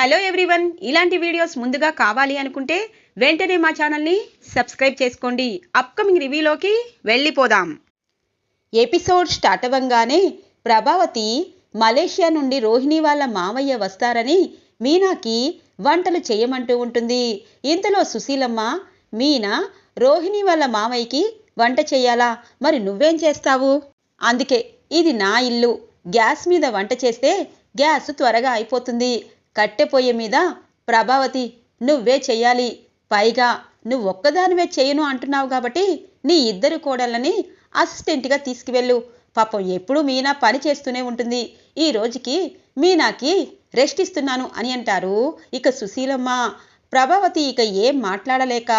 Hello everyone ఇలాంటి videos ముందుగా కావాలి అనుకుంటే వెంటనే మా ఛానల్ని సబ్స్క్రైబ్ చేసుకోండి. అప్కమింగ్ రివ్యూలోకి వెళ్ళిపోదాం. ఎపిసోడ్ స్టార్ట్ అవ్వంగానే ప్రభావతి మలేషియా నుండి రోహిణి వాళ్ళ మామయ్య వస్తారని మీనాకి వంటలు చేయమంటూ ఉంటుంది. ఇంతలో సుశీలమ్మ మీనా రోహిణి వాళ్ళ మామయ్యకి వంట చేయాలా? మరి నువ్వేం చేస్తావు? అందుకే ఇది నా ఇల్లు. గ్యాస్ మీద వంట చేస్తే గ్యాస్ త్వరగా అయిపోతుంది. కట్టె పొయ్యి మీద ప్రభావతి నువ్వే చెయ్యాలి. పైగా నువ్వు ఒక్కదానివే చేయను అంటున్నావు కాబట్టి నీ ఇద్దరు కోడళ్ళని అసిస్టెంట్గా తీసుకువెళ్ళు. పాపం ఎప్పుడూ మీనా పని చేస్తూనే ఉంటుంది. ఈ రోజుకి మీనాకి రెస్ట్ ఇస్తున్నాను అని అంటారు. ఇక సుశీలమ్మ ప్రభావతి ఇక ఏం మాట్లాడలేక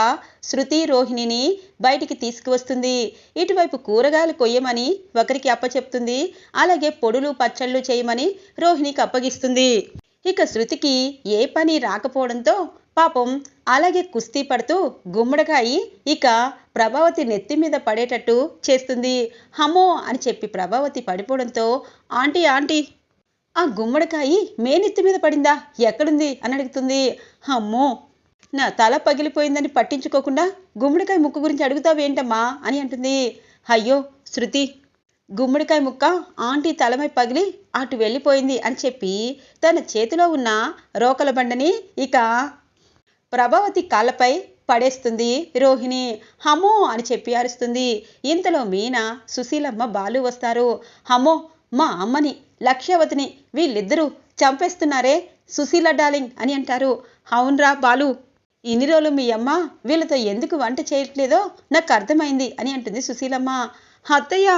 శృతి రోహిణిని బయటికి తీసుకువస్తుంది. ఇటువైపు కూరగాయలు కొయ్యమని ఒకరికి అప్పచెప్తుంది. అలాగే పొడులు పచ్చళ్ళు చేయమని రోహిణికి అప్పగిస్తుంది. ఇక శృతికి ఏ పని రాకపోవడంతో పాపం అలాగే కుస్తీ పడుతూ గుమ్మడికాయి ఇక ప్రభావతి నెత్తి మీద పడేటట్టు చేస్తుంది. హమ్మో అని చెప్పి ప్రభావతి పడిపోవడంతో ఆంటీ ఆంటీ ఆ గుమ్మడికాయి మేనెత్తి మీద పడిందా? ఎక్కడుంది? అని అడుగుతుంది. అమ్మో నా తల పగిలిపోయిందని పట్టించుకోకుండా గుమ్మడికాయ ముక్కు గురించి అడుగుతావేంటమ్మా? అని అంటుంది. అయ్యో శృతి గుమ్మడికాయ ముక్క ఆంటీ తలమై పగిలి అటు వెళ్ళిపోయింది అని చెప్పి తన చేతిలో ఉన్న రోకల బండని ఇక ప్రభావతి కాళ్ళపై పడేస్తుంది రోహిణి. హమో అని చెప్పి అరుస్తుంది. ఇంతలో మీనా సుశీలమ్మ బాలు వస్తారు. హమో మా అమ్మని లక్ష్యవతిని వీళ్ళిద్దరూ చంపేస్తున్నారే సుశీల డార్లింగ్ అని అంటారు. అవునరా బాలు. ఇన్ని రోజులు మీ అమ్మ వీళ్ళతో ఎందుకు వంట చేయట్లేదో నాకు అర్థమైంది అని అంటుంది సుశీలమ్మ. అత్తయ్య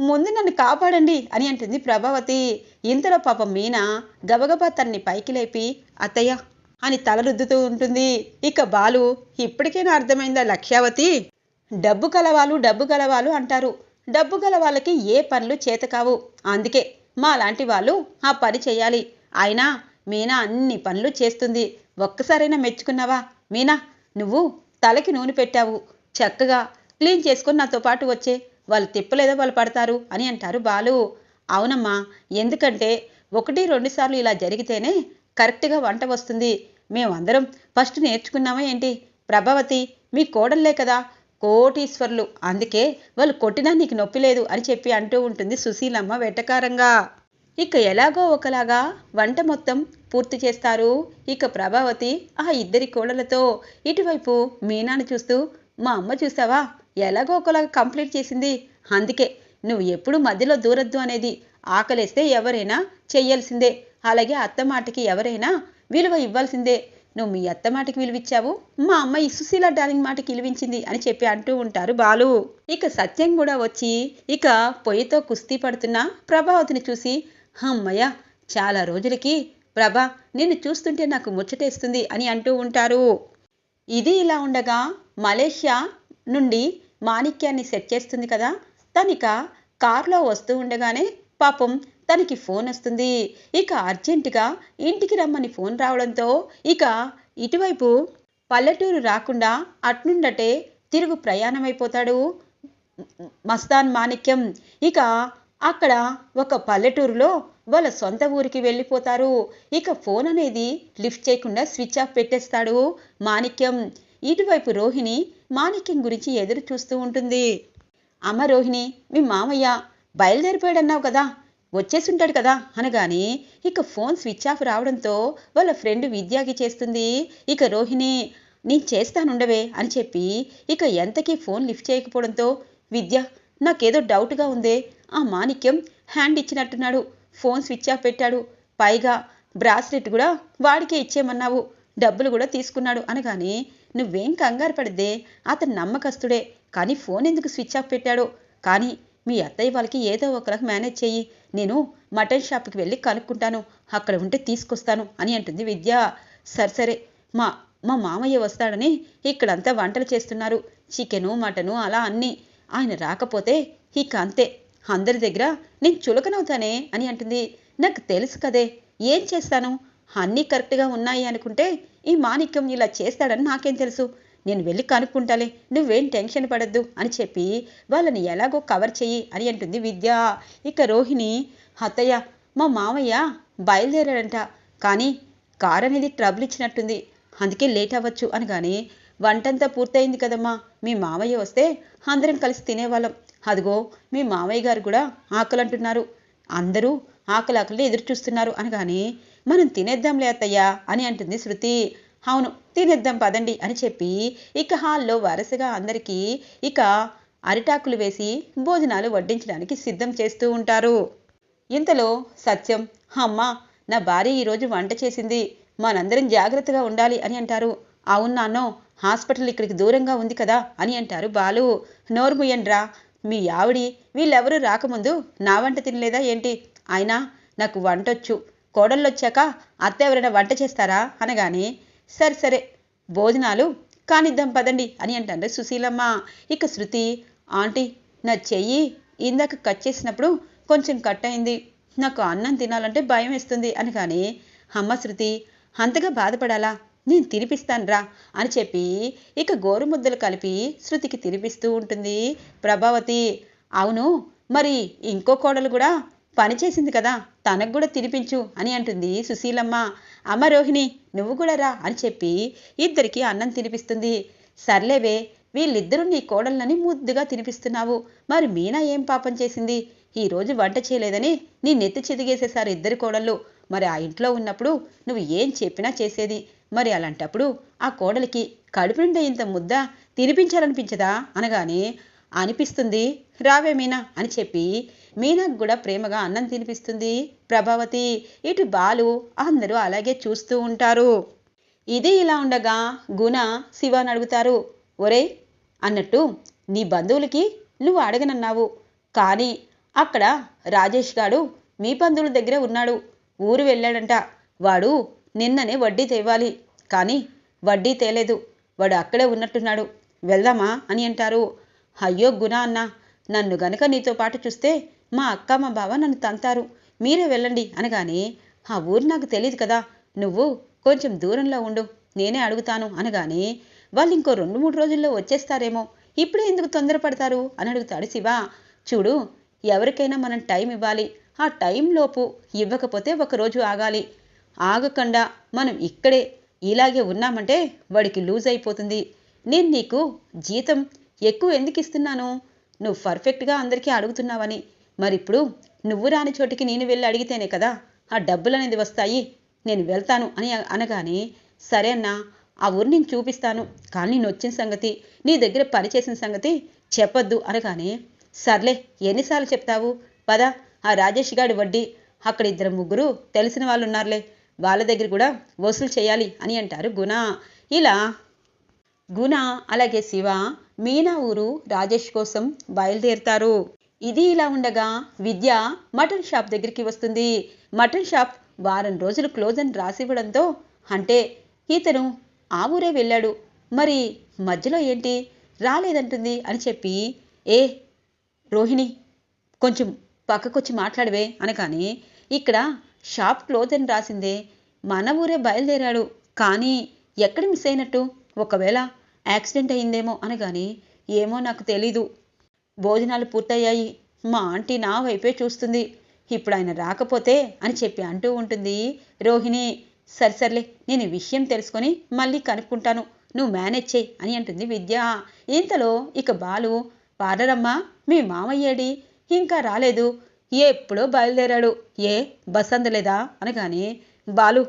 ముందు నన్ను కాపాడండి అని అంటుంది ప్రభావతి. ఇంతలో పాపం మీనా గబగబా తన్ని పైకి లేపి అత్తయ్య అని తల రుద్దుతూ ఉంటుంది. ఇక బాలు ఇప్పటికైనా అర్థమైందా లక్ష్యావతి? డబ్బు కలవాలు డబ్బు గలవాలు అంటారు. డబ్బు గల వాళ్ళకి ఏ పనులు చేత కావు అందుకే మా లాంటి వాళ్ళు ఆ పని చేయాలి. అయినా మీనా అన్ని పనులు చేస్తుంది. ఒక్కసారైనా మెచ్చుకున్నావా? మీనా నువ్వు తలకి నూనె పెట్టావు. చక్కగా క్లీన్ చేసుకొని నాతో పాటు వచ్చే వాళ్ళు తిప్పలేదో వాళ్ళు పడతారు అని అంటారు బాలు. అవునమ్మా ఎందుకంటే ఒకటి రెండు సార్లు ఇలా జరిగితేనే కరెక్ట్గా వంట వస్తుంది. మేమందరం ఫస్ట్ నేర్చుకున్నామా ఏంటి? ప్రభావతి మీ కోడల్లే కదా కోటీశ్వర్లు. అందుకే వాళ్ళు కొట్టినా నీకు నొప్పి లేదు అని చెప్పి అంటూ ఉంటుంది సుశీలమ్మ వెటకారంగా. ఇక ఎలాగో ఒకలాగా వంట మొత్తం పూర్తి చేస్తారు. ఇక ప్రభావతి ఆ ఇద్దరి కోడలతో ఇటువైపు మీనాను చూస్తూ మా అమ్మ చూసావా? ఎలాగో ఒకలాగా కంప్లీట్ చేసింది. అందుకే నువ్వు ఎప్పుడు మధ్యలో దూరద్దు అనేది ఆకలేస్తే ఎవరైనా చెయ్యాల్సిందే. అలాగే అత్త మాటకి ఎవరైనా విలువ ఇవ్వాల్సిందే. నువ్వు మీ అత్త మాటకి విలువిచ్చావు. మా అమ్మ ఈ సుశీల డార్లింగ్ మాటకి విలువించింది అని చెప్పి అంటూ ఉంటారు బాలు. ఇక సత్యం కూడా వచ్చి ఇక పొయ్యితో కుస్తీ పడుతున్న ప్రభావతిని చూసి అమ్మయ్య చాలా రోజులకి ప్రభా నిన్ను చూస్తుంటే నాకు ముచ్చటేస్తుంది అని అంటూ ఉంటారు. ఇది ఇలా ఉండగా మలేషియా నుండి మాణిక్యాన్ని సెట్ చేస్తుంది కదా. తనిక కారులో వస్తూ ఉండగానే పాపం తనకి ఫోన్ వస్తుంది. ఇక అర్జెంటుగా ఇంటికి రమ్మని ఫోన్ రావడంతో ఇక ఇటువైపు పల్లెటూరు రాకుండా అట్నుండటే తిరుగు ప్రయాణమైపోతాడు మస్తాన్ మాణిక్యం. ఇక అక్కడ ఒక పల్లెటూరులో వాళ్ళ సొంత ఊరికి వెళ్ళిపోతారు. ఇక ఫోన్ అనేది లిఫ్ట్ చేయకుండా స్విచ్ ఆఫ్ పెట్టేస్తాడు మాణిక్యం. ఇటువైపు రోహిణి మాణిక్యం గురించి ఎదురు చూస్తూ ఉంటుంది. అమ్మ రోహిణి మీ మామయ్య బయలుదేరిపోయాడన్నావు కదా వచ్చేసుంటాడు కదా అనగానే ఇక ఫోన్ స్విచ్ ఆఫ్ రావడంతో వాళ్ళ ఫ్రెండ్ విద్యాకి చేస్తుంది. ఇక రోహిణి నేను చేస్తానుండవే అని చెప్పి ఇక ఎంతకీ ఫోన్ లిఫ్ట్ చేయకపోవడంతో విద్య నాకేదో డౌట్గా ఉందే ఆ మాణిక్యం హ్యాండ్ ఇచ్చినట్టున్నాడు ఫోన్ స్విచ్ ఆఫ్ పెట్టాడు పైగా బ్రాస్లెట్ కూడా వాడికే ఇచ్చేయమన్నావు డబ్బులు కూడా తీసుకున్నాడు అనగానే నువ్వేం కంగారు పడిద్దే. అతను నమ్మకస్తుడే. కానీ ఫోన్ ఎందుకు స్విచ్ ఆఫ్ పెట్టాడో? కానీ మీ అత్తయ్య వాళ్ళకి ఏదో ఒకరికి మేనేజ్ చెయ్యి నేను మటన్ షాప్కి వెళ్ళి కనుక్కుంటాను. అక్కడ ఉంటే తీసుకొస్తాను అని అంటుంది విద్య. సరే సరే. మా మా మామయ్య వస్తాడని ఇక్కడంతా వంటలు చేస్తున్నారు. చికెను మటను అలా అన్నీ. ఆయన రాకపోతే ఇక అంతే. అందరి దగ్గర నేను చులకనవుతానే అని అంటుంది. నాకు తెలుసు కదే. ఏం చేస్తాను? అన్నీ కరెక్ట్గా ఉన్నాయి అనుకుంటే ఈ మాణిక్యం ఇలా చేస్తాడని నాకేం తెలుసు. నేను వెళ్ళి కనుక్కుంటాలే. నువ్వేం టెన్షన్ పడద్దు అని చెప్పి వాళ్ళని ఎలాగో కవర్ చెయ్యి అని అంటుంది విద్య. ఇక రోహిణి అత్తయ్య మా మామయ్య బయలుదేరాడంట. కానీ కార్ అనేది ట్రబుల్ ఇచ్చినట్టుంది. అందుకే లేట్ అవ్వచ్చు అనగానే వంటంతా పూర్తయింది కదమ్మా. మీ మామయ్య వస్తే అందరం కలిసి తినేవాళ్ళం. అదిగో మీ మామయ్య గారు కూడా ఆకలి అంటున్నారు అందరూ ఆకలి ఆకలిని ఎదురు చూస్తున్నారు అనగానే మనం తినేద్దాంలే అత్తయ్యా అని అంటుంది శృతి. అవును తినేద్దాం పదండి అని చెప్పి ఇక హాల్లో వరుసగా అందరికీ ఇక అరిటాకులు వేసి భోజనాలు వడ్డించడానికి సిద్ధం చేస్తూ ఉంటారు. ఇంతలో సత్యం అమ్మ నా భార్య ఈరోజు వంట చేసింది మనందరం జాగ్రత్తగా ఉండాలి అని అంటారు. అవును నాన్నో హాస్పిటల్ ఇక్కడికి దూరంగా ఉంది కదా అని అంటారు బాలు. నోరు మీ ఆవిడి వీళ్ళెవరూ రాకముందు నా వంట తినలేదా ఏంటి? అయినా నాకు వంటొచ్చు కోడళ్ళొచ్చాక అత్త ఎవరైనా వంట చేస్తారా? అనగానే సరే సరే భోజనాలు కానిద్దాం పదండి అని అంటారు సుశీలమ్మ. ఇక శృతి ఆంటీ నా చెయ్యి ఇందాక కట్ చేసినప్పుడు కొంచెం కట్ అయింది. నాకు అన్నం తినాలంటే భయం వేస్తుంది అనగానే అమ్మ శృతి అంతగా బాధపడాలా? నేను తినిపిస్తానురా అని చెప్పి ఇక గోరుముద్దలు కలిపి శృతికి తినిపిస్తూ ఉంటుంది ప్రభావతి. అవును మరి ఇంకో కోడలు కూడా పని చేసింది కదా? తనకు కూడా తినిపించు అని అంటుంది సుశీలమ్మ. అమ్మ రోహిణి నువ్వు కూడా రా అని చెప్పి ఇద్దరికి అన్నం తినిపిస్తుంది. సర్లేవే వీళ్ళిద్దరూ నీ కోడళ్ళని ముద్దుగా తినిపిస్తున్నావు. మరి మీనా ఏం పాపం చేసింది? ఈరోజు వంట చేయలేదని నీ నెత్తి చెదిగేసేశారు ఇద్దరు కోడళ్ళు. మరి ఆ ఇంట్లో ఉన్నప్పుడు నువ్వు ఏం చెప్పినా చేసేది? మరి అలాంటప్పుడు ఆ కోడలికి కడుపు నిండా ఇంత ముద్ద తినిపించాలనిపించదా? అనగానే అనిపిస్తుంది. రావే మీనా అని చెప్పి మీనాకు కూడా ప్రేమగా అన్నం తినిపిస్తుంది. ప్రభావతి ఇటు బాలు అందరూ అలాగే చూస్తూ ఉంటారు. ఇది ఇలా ఉండగా గుణ శివాని అడుగుతారు ఒరే అన్నట్టు నీ బంధువులకి నువ్వు అడగనన్నావు. కానీ అక్కడ రాజేష్ గాడు మీ బంధువుల దగ్గర ఉన్నాడు. ఊరు వెళ్ళాడంట. వాడు నిన్ననే వడ్డీ తేవాలి. కానీ వడ్డీ తేలేదు. వాడు అక్కడే ఉన్నట్టున్నాడు. వెళ్దామా? అని అంటారు. అయ్యో గుణ అన్న నన్ను గనక నీతో పాటు చూస్తే మా అక్క మా బావ నన్ను తంతారు. మీరే వెళ్ళండి అనగానే ఆ ఊరు నాకు తెలియదు కదా నువ్వు కొంచెం దూరంలో ఉండు నేనే అడుగుతాను అనగానే వాళ్ళు ఇంకో రెండు మూడు రోజుల్లో వచ్చేస్తారేమో ఇప్పుడే ఎందుకు తొందరపడతారు? అని అడుగుతాడు శివ. చూడు ఎవరికైనా మనం టైం ఇవ్వాలి. ఆ టైంలోపు ఇవ్వకపోతే ఒకరోజు ఆగాలి. ఆగకుండా మనం ఇక్కడే ఇలాగే ఉన్నామంటే వాడికి లూజ్ అయిపోతుంది. నేను నీకు జీతం ఎక్కువ ఎందుకు ఇస్తున్నాను? నువ్వు పర్ఫెక్ట్గా అందరికీ అడుగుతున్నావని. మరి ఇప్పుడు నువ్వు రాని చోటికి నేను వెళ్ళి అడిగితేనే కదా ఆ డబ్బులు అనేది వస్తాయి నేను వెళ్తాను అని అనగానే సరే అన్నా ఆ ఊరు నేను చూపిస్తాను కానీ నేను వచ్చిన సంగతి నీ దగ్గర పని చేసిన సంగతి చెప్పొద్దు అనగానే సర్లే ఎన్నిసార్లు చెప్తావు? పద ఆ రాజేష్ గాడి వడ్డీ అక్కడ ఇద్దరు ముగ్గురు తెలిసిన వాళ్ళు ఉన్నారులే వాళ్ళ దగ్గర కూడా వసూలు చేయాలి అని అంటారు గుణ. ఇలా గుణ అలాగే శివ మీనా ఊరు రాజేష్ కోసం బయలుదేరుతారు. ఇది ఇలా ఉండగా విద్య మటన్ షాప్ దగ్గరికి వస్తుంది. మటన్ షాప్ వారం రోజులు క్లోజ్ అని రాసివ్వడంతో అంటే ఇతను ఆ ఊరే వెళ్ళాడు. మరి మధ్యలో ఏంటి? రాలేదంటుంది అని చెప్పి ఏ రోహిణి కొంచెం పక్కకొచ్చి మాట్లాడవే అనగానే ఇక్కడ షాప్ క్లోజ్ అని రాసిందే. మన ఊరే బయలుదేరాడు. కానీ ఎక్కడ మిస్ అయినట్టు? ఒకవేళ యాక్సిడెంట్ అయిందేమో అనగాని ఏమో నాకు తెలీదు. భోజనాలు పూర్తయ్యాయి. మా ఆంటీ నా వైపే చూస్తుంది. ఇప్పుడు ఆయన రాకపోతే అని చెప్పి అంటూ ఉంటుంది. రోహిణి సరిసర్లే నేను విషయం తెలుసుకొని మళ్ళీ కనుక్కుంటాను. నువ్వు మేనేజ్ చేయి అని అంటుంది విద్య. ఇంతలో ఇక బాలు పాడరమ్మా మీ మామయ్యేడి ఇంకా రాలేదు. ఎప్పుడో బయలుదేరాడు. ఏ బస్ అందలేదా? అనగానే బాలు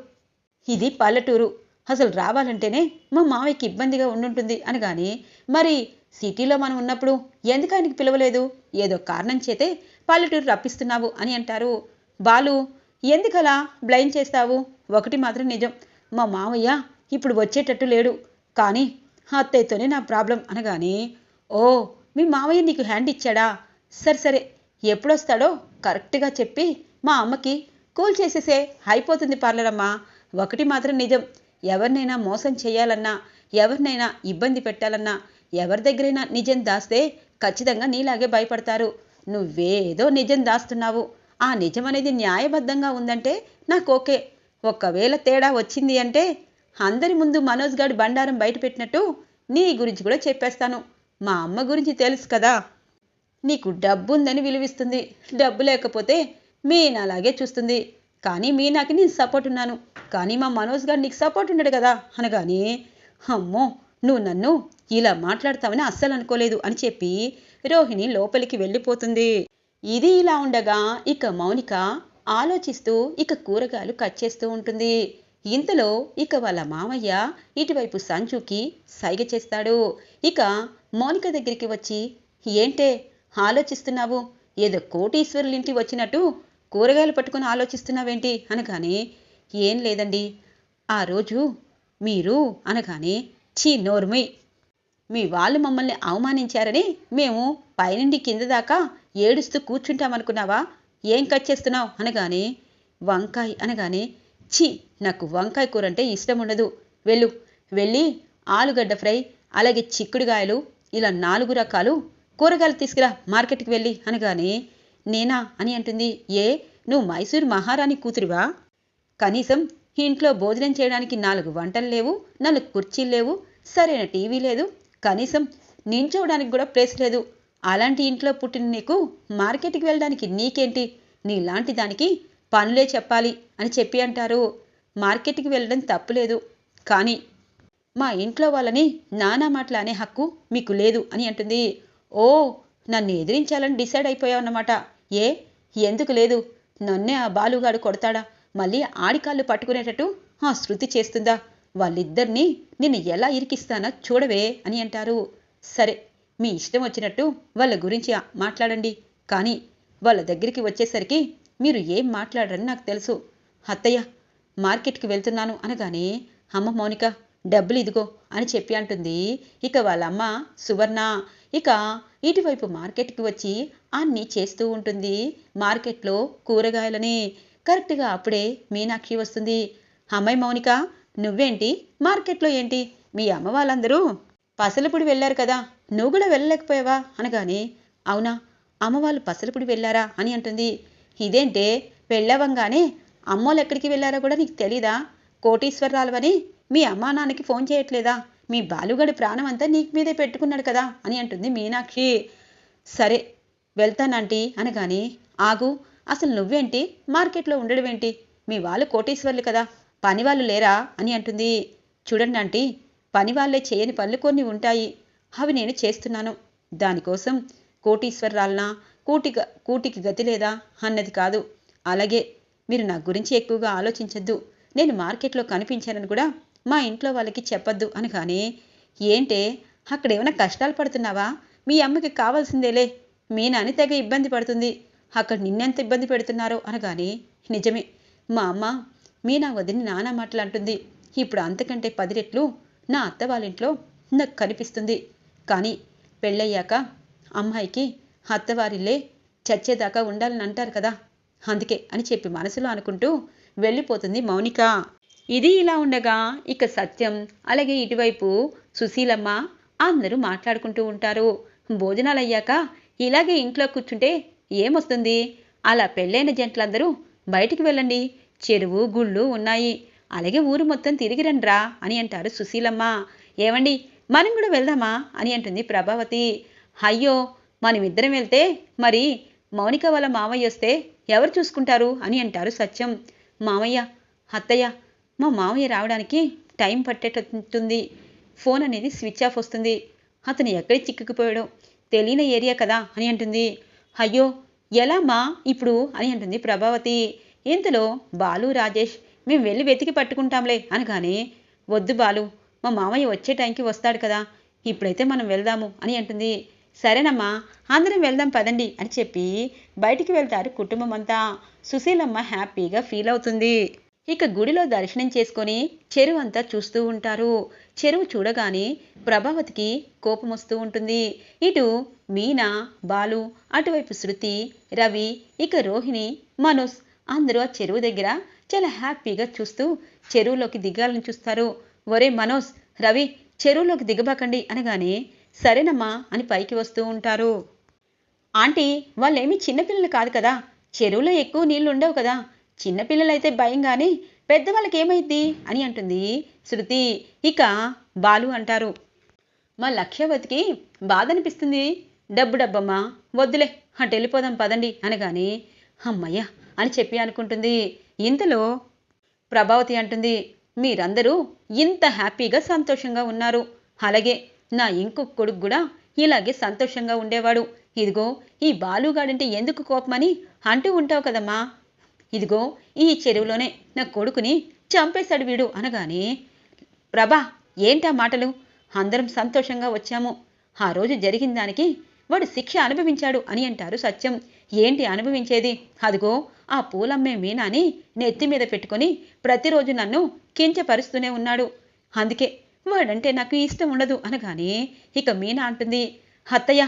ఇది పల్లెటూరు. అసలు రావాలంటేనే మా మావయ్యకి ఇబ్బందిగా ఉండుంటుంది. అనగానే మరి సిటీలో మనం ఉన్నప్పుడు ఎందుకు ఆయనకి పిలవలేదు? ఏదో కారణం చేతే పల్లెటూరు రప్పిస్తున్నావు అని అంటారు. బాలు ఎందుకలా? బ్లైండ్ చేస్తావు? ఒకటి మాత్రం నిజం. మా మావయ్య ఇప్పుడు వచ్చేటట్టు లేడు. కానీ అత్తయ్యతోనే నా ప్రాబ్లం అనగానే ఓ మీ మావయ్య నీకు హ్యాండ్ ఇచ్చాడా? సరే సరే. ఎప్పుడొస్తాడో కరెక్ట్గా చెప్పి మా అమ్మకి కూల్ చేసేసే అయిపోతుంది పార్లరమ్మా. ఒకటి మాత్రం నిజం. ఎవరినైనా మోసం చేయాలన్నా ఎవరినైనా ఇబ్బంది పెట్టాలన్నా ఎవరి దగ్గరైనా నిజం దాస్తే ఖచ్చితంగా నీలాగే భయపడతారు. నువ్వేదో నిజం దాస్తున్నావు. ఆ నిజం అనేది న్యాయబద్ధంగా ఉందంటే నాకు ఓకే. ఒకవేళ తేడా వచ్చింది అంటే అందరి ముందు మనోజ్ గారి బండారం బయటపెట్టినట్టు నీ గురించి కూడా చెప్పేస్తాను. మా అమ్మ గురించి తెలుసు కదా. నీకు డబ్బు ఉందని విలువిస్తుంది. డబ్బు లేకపోతే మీనలాగే చూస్తుంది. కానీ మీనాకి నేను సపోర్ట్ ఉన్నాను. కానీ మా మనోజ్ గారు నీకు సపోర్ట్ ఉన్నాడు కదా అనగానే అమ్మో నువ్వు నన్ను ఇలా మాట్లాడతావని అస్సలు అనుకోలేదు అని చెప్పి రోహిణి లోపలికి వెళ్ళిపోతుంది. ఇది ఇలా ఉండగా ఇక మౌనిక ఆలోచిస్తూ ఇక కూరగాయలు కట్ చేస్తూ ఉంటుంది. ఇంతలో ఇక వాళ్ళ మామయ్య ఇటువైపు సంచుకి సైగ చేస్తాడు. ఇక మౌనిక దగ్గరికి వచ్చి ఏంటే ఆలోచిస్తున్నావు? ఏదో కోటీశ్వరులింటి వచ్చినట్టు కూరగాయలు పట్టుకుని ఆలోచిస్తున్నావేంటి? అనగానే ఏం లేదండి. ఆ రోజు మీరు అనగానే చీ నోర్మి మీ వాళ్ళు మమ్మల్ని అవమానించారని మేము పైనుండి కింద దాకా ఏడుస్తూ కూర్చుంటామనుకున్నావా? ఏం కట్ చేస్తున్నావు? అనగానే వంకాయ అనగానే ఛీ నాకు వంకాయ కూర అంటే ఇష్టం ఉండదు. వెళ్ళు. వెళ్ళి ఆలుగడ్డ ఫ్రై అలాగే చిక్కుడుగాయలు ఇలా నాలుగు రకాలు కూరగాయలు తీసుకురా మార్కెట్కి వెళ్ళి. అనగానే నేనా అని అంటుంది. ఏ నువ్వు మైసూర్ మహారాణి కూతురివా? కనీసం ఇంట్లో భోజనం చేయడానికి నాలుగు వంటలు లేవు నాలుగు కుర్చీలు లేవు సరైన టీవీ లేదు కనీసం నించోవడానికి కూడా ప్లేస్ లేదు. అలాంటి ఇంట్లో పుట్టిన నీకు మార్కెట్కి వెళ్ళడానికి నీకేంటి? నీలాంటి దానికి పనులే చెప్పాలి అని చెప్పి అంటారు. మార్కెట్కి వెళ్ళడం తప్పులేదు కానీ మా ఇంట్లో వాళ్ళని నానా మాటలు అనే హక్కు మీకు లేదు అని అంటుంది. ఓ నన్ను ఎదిరించాలని డిసైడ్ అయిపోయావన్నమాట ఏ ఎందుకు లేదు? నన్నే ఆ బాలుగాడు కొడతాడా? మళ్ళీ ఆడికాళ్ళు పట్టుకునేటట్టు ఆ శృతి చేస్తుందా? వాళ్ళిద్దరినీ నేను ఎలా ఇరికిస్తానో చూడవే అని అంటారు. సరే మీ ఇష్టం వచ్చినట్టు వాళ్ళ గురించి మాట్లాడండి. కానీ వాళ్ళ దగ్గరికి వచ్చేసరికి మీరు ఏం మాట్లాడరని నాకు తెలుసు. అత్తయ్య మార్కెట్కి వెళ్తున్నాను అనగానే అమ్మ మౌనిక డబ్బులు ఇదిగో అని చెప్పి అంటుంది. ఇక వాళ్ళ అమ్మ సువర్ణ ఇక ఇటువైపు మార్కెట్కి వచ్చి అన్నీ చేస్తూ ఉంటుంది. మార్కెట్లో కూరగాయలని కరెక్ట్గా అప్పుడే మీనాక్షి వస్తుంది. అమ్మాయి మౌనిక నువ్వేంటి? మార్కెట్లో ఏంటి? మీ అమ్మ వాళ్ళందరూ పసలపుడి వెళ్ళారు కదా నువ్వు కూడా వెళ్ళలేకపోయావా? అనగానే అవునా అమ్మ వాళ్ళు పసలపుడి వెళ్ళారా అని అంటుంది. ఇదేంటే వెళ్ళవంగానే అమ్మోళ్ళు ఎక్కడికి వెళ్ళారో కూడా నీకు తెలీదా? కోటీశ్వరరాలవని మీ అమ్మా నాన్నకి ఫోన్ చేయట్లేదా? మీ బాలుగడి ప్రాణం అంతా నీకు మీదే పెట్టుకున్నాడు కదా అని అంటుంది మీనాక్షి. సరే వెళ్తానంటీ అనగాని ఆగు అసలు నువ్వేంటి? మార్కెట్లో ఉండడమేంటి? మీ వాళ్ళు కోటీశ్వర్లు కదా పని వాళ్ళు లేరా అని అంటుంది. చూడండి ఆంటీ పని వాళ్ళే చేయని పనులు కొన్ని ఉంటాయి. అవి నేను చేస్తున్నాను. దానికోసం కోటీశ్వరరాలనా కూటి కూటికి గతి లేదా అన్నది కాదు. అలాగే మీరు నా గురించి ఎక్కువగా ఆలోచించద్దు. నేను మార్కెట్లో కనిపించానని కూడా మా ఇంట్లో వాళ్ళకి చెప్పొద్దు అనగానే ఏంటే అక్కడ ఏమైనా కష్టాలు పడుతున్నావా? మీ అమ్మకి కావాల్సిందేలే. మీ నాని తెగ ఇబ్బంది పడుతుంది. అక్కడ నిన్నెంత ఇబ్బంది పెడుతున్నారో అనగానే నిజమే మా అమ్మ మీ నా వదిని నానా మాటలు అంటుంది ఇప్పుడు అంతకంటే పది రెట్లు నా అత్త వాళ్ళ ఇంట్లో నాకు కనిపిస్తుంది. కానీ పెళ్ళయ్యాక అమ్మాయికి అత్తవారిల్లే చచ్చేదాకా ఉండాలని అంటారు కదా. అందుకే అని చెప్పి మనసులో అనుకుంటూ వెళ్ళిపోతుంది మౌనిక. ఇది ఇలా ఉండగా ఇక సత్యం అలాగే ఇటువైపు సుశీలమ్మ అందరూ మాట్లాడుకుంటూ ఉంటారు. భోజనాలు అయ్యాక ఇలాగే ఇంట్లో కూర్చుంటే ఏమొస్తుంది? అలా పెళ్ళైన జంటలందరూ బయటికి వెళ్ళండి. చెరువు గుళ్ళు ఉన్నాయి. అలాగే ఊరు మొత్తం తిరిగి రండ్రా అని అంటారు సుశీలమ్మ. ఏమండి మనం కూడా వెళ్దామా అని అంటుంది ప్రభావతి. అయ్యో మనమిద్దరం వెళ్తే మరి మౌనిక వాళ్ళ మామయ్య వస్తే ఎవరు చూసుకుంటారు అని అంటారు సత్యం. మామయ్య అత్తయ్య మా మామయ్య రావడానికి టైం పట్టేటట్టుంది. ఫోన్ అనేది స్విచ్ ఆఫ్ వస్తుంది. అతను ఎక్కడ చిక్కుకుపోయాడో తెలియని ఏరియా కదా అని అంటుంది. అయ్యో ఎలా మా ఇప్పుడు అని అంటుంది ప్రభావతి. ఇంతలో బాలు రాజేష్ మేము వెళ్ళి వెతికి పట్టుకుంటాంలే అనగానే వద్దు బాలు మా మామయ్య వచ్చే టైంకి వస్తాడు కదా ఇప్పుడైతే మనం వెళ్దాము అని అంటుంది. సరేనమ్మా అందరం వెళ్దాం పదండి అని చెప్పి బయటికి వెళ్తారు కుటుంబం అంతా సుశీలమ్మ హ్యాపీగా ఫీల్ అవుతుంది. ఇక గుడిలో దర్శనం చేసుకొని చెరువు అంతా చూస్తూ ఉంటారు. చెరువు చూడగానే ప్రభావతికి కోపం వస్తూ ఉంటుంది. ఇటు మీనా బాలు అటువైపు శృతి రవి ఇక రోహిణి మనోజ్ అందరూ ఆ చెరువు దగ్గర చాలా హ్యాపీగా చూస్తూ చెరువులోకి దిగాలని చూస్తారు. ఒరే మనోజ్ రవి చెరువులోకి దిగబాకండి అనగానే సరేనమ్మా అని పైకి వస్తూ ఉంటారు. ఆంటీ వాళ్ళేమీ చిన్నపిల్లలు కాదు కదా. చెరువులో ఎక్కువ నీళ్ళు ఉండవు కదా. చిన్నపిల్లలైతే భయంగానే పెద్దవాళ్ళకి ఏమైద్ది అని అంటుంది శృతి. ఇక బాలు అంటారు. మా లక్ష్యవతికి బాధ అనిపిస్తుంది డబ్బు డబ్బమ్మా వద్దులే అటు వెళ్ళిపోదాం పదండి అనగానే అమ్మయ్య అని చెప్పి అనుకుంటుంది. ఇంతలో ప్రభావతి అంటుంది మీరందరూ ఇంత హ్యాపీగా సంతోషంగా ఉన్నారు. అలాగే నా ఇంకొక కొడుకు కూడా ఇలాగే సంతోషంగా ఉండేవాడు. ఇదిగో ఈ బాలుగాడంటే ఎందుకు కోపమని అంటూ ఉంటావు కదమ్మా. ఇదిగో ఈ చెరువులోనే నా కొడుకుని చంపేశాడు వీడు అనగానే ప్రభా ఏంటా మాటలు? అందరం సంతోషంగా వచ్చాము. ఆ రోజు జరిగిన దానికి వాడు శిక్ష అనుభవించాడు అని అంటారు సత్యం. ఏంటి అనుభవించేది? అదిగో ఆ పూలమ్మే మీనాని నెత్తి మీద పెట్టుకొని ప్రతిరోజు నన్ను కించపరుస్తూనే ఉన్నాడు. అందుకే వాడంటే నాకు ఇష్టం ఉండదు అనగానే ఇక మీనా అంటుంది అత్తయ్య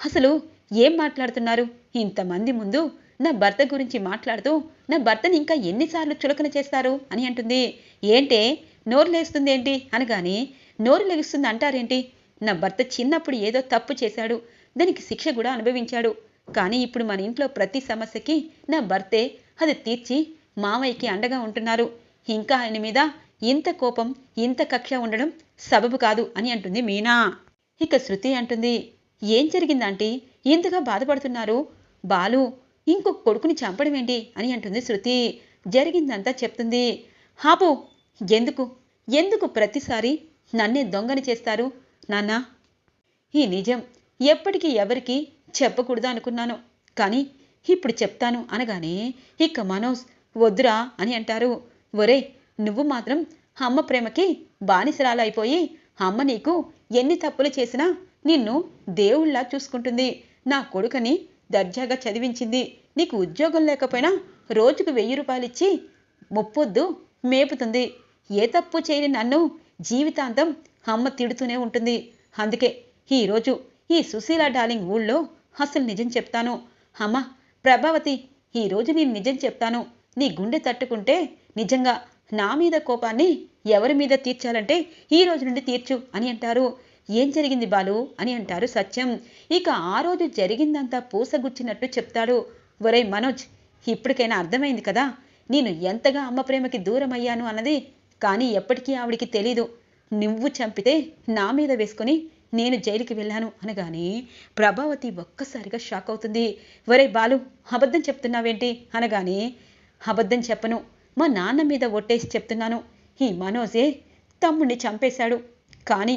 అసలు ఏం మాట్లాడుతున్నారు? ఇంతమంది ముందు నా భర్త గురించి మాట్లాడుతూ నా భర్తని ఇంకా ఎన్నిసార్లు చులకన చేస్తారు? అని అంటుంది. ఏంటే నోరు లేస్తుంది ఏంటి? అనగానే నోరు లెగుస్తుంది అంటారేంటి? నా భర్త చిన్నప్పుడు ఏదో తప్పు చేశాడు. దానికి శిక్ష కూడా అనుభవించాడు. కానీ ఇప్పుడు మన ఇంట్లో ప్రతి సమస్యకి నా భర్తే అది తీర్చి మామయ్యకి అండగా ఉంటున్నారు. ఇంకా ఆయన మీద ఇంత కోపం ఇంత కక్ష ఉండడం సబబు కాదు అని అంటుంది మీనా. ఇక శృతి అంటుంది ఏం జరిగిందంటే ఇంతగా బాధపడుతున్నారు? బాలు ఇంకొక కొడుకుని చంపడం ఏంటి? అని అంటుంది శృతి. జరిగిందంతా చెప్తుంది. హాపు ఎందుకు? ఎందుకు ప్రతిసారి నన్నే దొంగని చేస్తారు నాన్నా? ఈ నిజం ఎప్పటికీ ఎవరికి చెప్పకూడదు అనుకున్నాను కానీ ఇప్పుడు చెప్తాను అనగానే ఇక మనోజ్ వద్దురా అని అంటారు. ఒరే నువ్వు మాత్రం అమ్మ ప్రేమకి బానిసరాలైపోయి అమ్మ నీకు ఎన్ని తప్పులు చేసినా నిన్ను దేవుళ్ళా చూసుకుంటుంది. నా కొడుకని దర్జాగా చదివించింది. నీకు ఉద్యోగం లేకపోయినా రోజుకు వెయ్యి రూపాయలు ఇచ్చి ముప్పొద్దు మేపుతుంది. ఏ తప్పు చేయని నన్ను జీవితాంతం అమ్మ తిడుతూనే ఉంటుంది. అందుకే ఈరోజు ఈ సుశీల డార్లింగ్ ఊళ్ళో అసలు నిజం చెప్తాను. అమ్మ ప్రభావతి ఈరోజు నేను నిజం చెప్తాను. నీ గుండె తట్టుకుంటే నిజంగా నా మీద కోపాన్ని ఎవరి మీద తీర్చాలంటే ఈ రోజు నుండి తీర్చు అని అంటారు. ఏం జరిగింది బాలు అని అంటారు సత్యం. ఇక ఆ రోజు జరిగిందంతా పూసగుచ్చినట్టు చెప్తాడు. ఒరే మనోజ్ ఇప్పటికైనా అర్థమైంది కదా? నేను ఎంతగా అమ్మ ప్రేమకి దూరం అయ్యాను అన్నది కానీ ఎప్పటికీ ఆవిడికి తెలీదు. నువ్వు చంపితే నా మీద వేసుకొని నేను జైలుకి వెళ్ళాను అనగానే ప్రభావతి ఒక్కసారిగా షాక్ అవుతుంది. ఒరే బాలు అబద్ధం చెప్తున్నావేంటి? అనగానే అబద్ధం చెప్పను. మా నాన్న మీద ఒట్టేసి చెప్తున్నాను. ఈ మనోజే తమ్ముణ్ణి చంపేశాడు. కానీ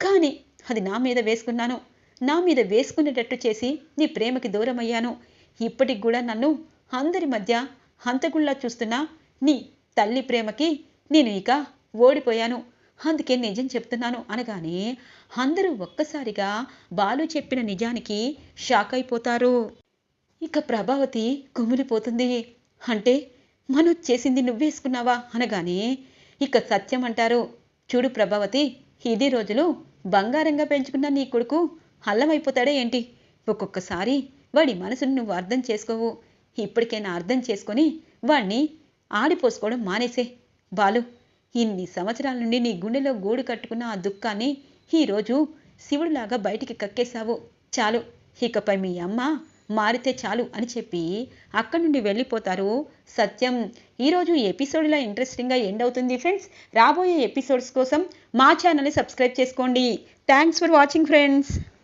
కానీ అది నా మీద వేసుకున్నాను. నా మీద వేసుకునేటట్టు చేసి నీ ప్రేమకి దూరం అయ్యాను ఇప్పటికి కూడా నన్ను అందరి మధ్య హంతగుళ్ళా చూస్తున్నా నీ తల్లి ప్రేమకి నేను ఇక ఓడిపోయాను. అందుకే నిజం చెప్తున్నాను అనగానే అందరూ ఒక్కసారిగా బాలు చెప్పిన నిజానికి షాక్ అయిపోతారు. ఇక ప్రభావతి కుమిలిపోతుంది. అంటే మను చేసింది నువ్వేసుకున్నావా అనగానే ఇక సత్యం అంటారు. చూడు ప్రభావతి ఇది రోజులు బంగారంగా పెంచుకున్న నీ కొడుకు అల్లమైపోతాడే ఏంటి? ఒక్కొక్కసారి వాడి మనసును నువ్వు అర్థం చేసుకోవు. ఇప్పటికైనా అర్థం చేసుకొని వాణ్ణి ఆడిపోసుకోవడం మానేసే. బాలు ఇన్ని సంవత్సరాల నుండి నీ గుండెలో గూడు కట్టుకున్న ఆ దుఃఖాన్ని ఈరోజు శివుడిలాగా బయటికి కక్కేశావు. చాలు. ఇకపై మీ అమ్మ మారితే చాలు అని చెప్పి అక్కడి నుండి వెళ్ళిపోతారు. సత్యం ఈరోజు ఎపిసోడ్ ఇంట్రెస్టింగ్గా ఎండ్ అవుతుంది ఫ్రెండ్స్ రాబోయే ఎపిసోడ్స్ కోసం మా ఛానల్ని సబ్స్క్రైబ్ చేసుకోండి. Thanks for watching friends